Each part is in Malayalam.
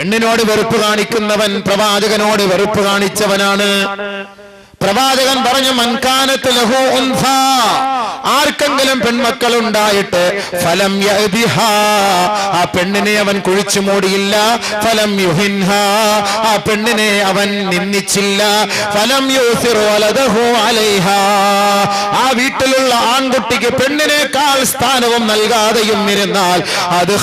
പെണ്ണിനോട് വെറുപ്പ് കാണിക്കുന്നവൻ പ്രവാചകനോട് വെറുപ്പ് കാണിച്ചവനാണ്. പ്രവാചകൻ പറഞ്ഞു മൻകാനത്ത് ലഹു ആർക്കെങ്കിലും പെൺമക്കൾ ഉണ്ടായിട്ട് ഫലം ആ പെണ്ണിനെ അവൻ കുഴിച്ചു മൂടിയില്ല. ഫലം യുഹിൻഹ. ആ പെണ്ണിനെ അവൻ നിന്ദിച്ചില്ല. ഫലം അലൈഹ. ആ വീട്ടിലുള്ള ആൺകുട്ടിക്ക് പെണ്ണിനേക്കാൾ സ്ഥാനവും നൽകാതെയും ഇരുന്നാൽ അത്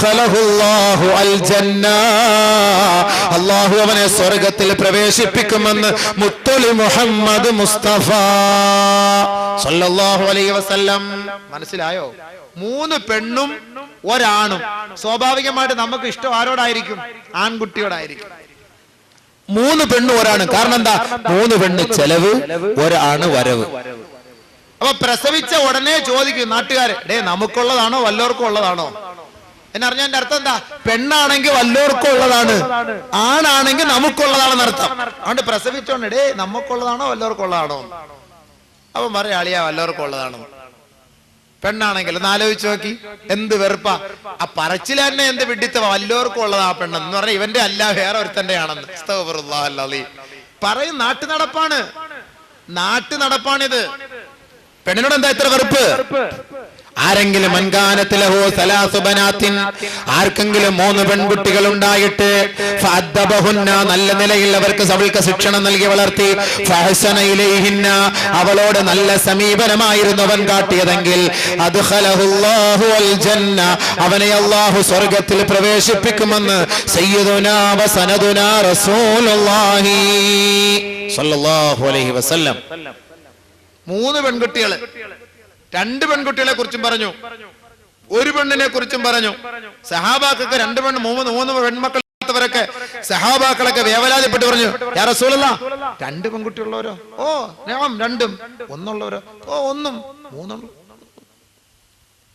അള്ളാഹു അവനെ സ്വർഗത്തിൽ പ്രവേശിപ്പിക്കുമെന്ന് മുത്തൊലി മുഹമ്മദ് മുസ്തഫ. സല്ലല്ലാഹു അലൈഹി വസല്ലം. മനസ്സിലായോ? മൂന്ന് പെണ്ണും ഒരാണും. സ്വാഭാവികമായിട്ട് നമുക്ക് ഇഷ്ടം ആരോടായിരിക്കും? ആൺകുട്ടിയോടായിരിക്കും. മൂന്ന് പെണ്ണും ഒരാണ്. കാരണം എന്താ? മൂന്ന് പെണ്ണ് ചെലവ് ഒരാണ് വരവ്. അപ്പൊ പ്രസവിച്ച ഉടനെ ചോദിക്കും നാട്ടുകാരെ ഡേ നമുക്കുള്ളതാണോ? വല്ലവർക്കും ഉള്ളതാണോ? എന്നറിഞ്ഞ എന്റെ അർത്ഥം എന്താ? പെണ്ണാണെങ്കിൽ വല്ലവർക്കും ഉള്ളതാണ്. ആണാണെങ്കിൽ നമുക്കുള്ളതാണെന്ന് അർത്ഥം അതുകൊണ്ട് പ്രസവിച്ചോണ്ടേ നമുക്കുള്ളതാണോ വല്ലവർക്കും ഉള്ളതാണോ അവൻ പറയാ അളിയാ വല്ലവർക്കും ഉള്ളതാണോ പെണ്ണാണെങ്കിൽ ഒന്ന് ആലോചിച്ച് നോക്കി. എന്ത് വെറുപ്പാ. ആ പറച്ചിൽ തന്നെ എന്ത് വിഡിത്ത വല്ലവർക്കും ഉള്ളതാ പെണ്ണെന്ന്. പറഞ്ഞാൽ ഇവന്റെ അല്ല വേറെ ഒരുത്തന്റെ ആണെന്ന്. പറയും നാട്ടു നടപ്പാണ്. നാട്ടു നടപ്പാണിത്. പെണ്ണിനോട് എന്താ ഇത്ര വെറുപ്പ്. ആരെങ്കിലും മൻകാനത്തിലഹോ സലാസുബനാത്തിൻ ആർക്കെങ്കിലും മൂന്ന് പെൺകുട്ടികൾ ഉണ്ടായിട്ട് നല്ല നിലയിൽ അവർക്ക് അവൾക്ക് ശിക്ഷണം നൽകി വളർത്തി അവളോട് നല്ല സമീപനമായിരുന്നു അവൻ കാട്ടിയതെങ്കിൽ അവനെ അല്ലാഹു സ്വർഗത്തിൽ പ്രവേശിപ്പിക്കുമെന്ന് വസനദുനാ റസൂലുള്ളാഹി അലൈഹി വസല്ലം. മൂന്ന് പെൺകുട്ടികൾ. രണ്ട് പെൺകുട്ടികളെ കുറിച്ചും പറഞ്ഞു. ഒരു പെണ്ണിനെ കുറിച്ചും പറഞ്ഞു. സഹാബാക്കൾക്ക് രണ്ട് പെണ്ണ് മൂന്ന് മൂന്ന് പെൺമക്കൾ ഇല്ലാത്തവരൊക്കെ സഹാബാക്കളൊക്കെ വേവലാതിപ്പെട്ട് പറഞ്ഞു. യാ റസൂലല്ലാ രണ്ട് പെൺകുട്ടിയുള്ളവരോ ഓ ഞാൻ രണ്ടും ഒന്നുള്ളവരോ? ഓ ഒന്നും മൂന്നുള്ളൂ.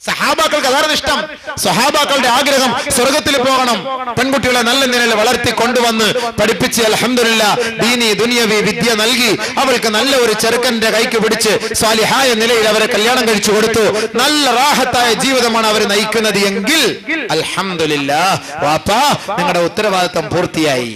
സഹാബാക്കൾക്ക് അതാണ് ഇഷ്ടം. സഹാബാക്കളുടെ ആഗ്രഹം സ്വർഗത്തിൽ പോകണം. പെൺകുട്ടികളെ നല്ല നിലയിൽ വളർത്തി കൊണ്ടുവന്ന് പഠിപ്പിച്ച് അലഹമില്ല ദീനി ദുനിയവി വിദ്യ നൽകി അവൾക്ക് നല്ല ഒരു ചെറുക്കന്റെ കൈക്ക് പിടിച്ച് സ്വാലിഹായ നിലയിൽ അവരെ കല്യാണം കഴിച്ചു കൊടുത്തു. നല്ല റാഹത്തായ ജീവിതമാണ് അവർ നയിക്കുന്നത് എങ്കിൽ അലഹമില്ല വാപ്പാ നിങ്ങളുടെ ഉത്തരവാദിത്തം പൂർത്തിയായി.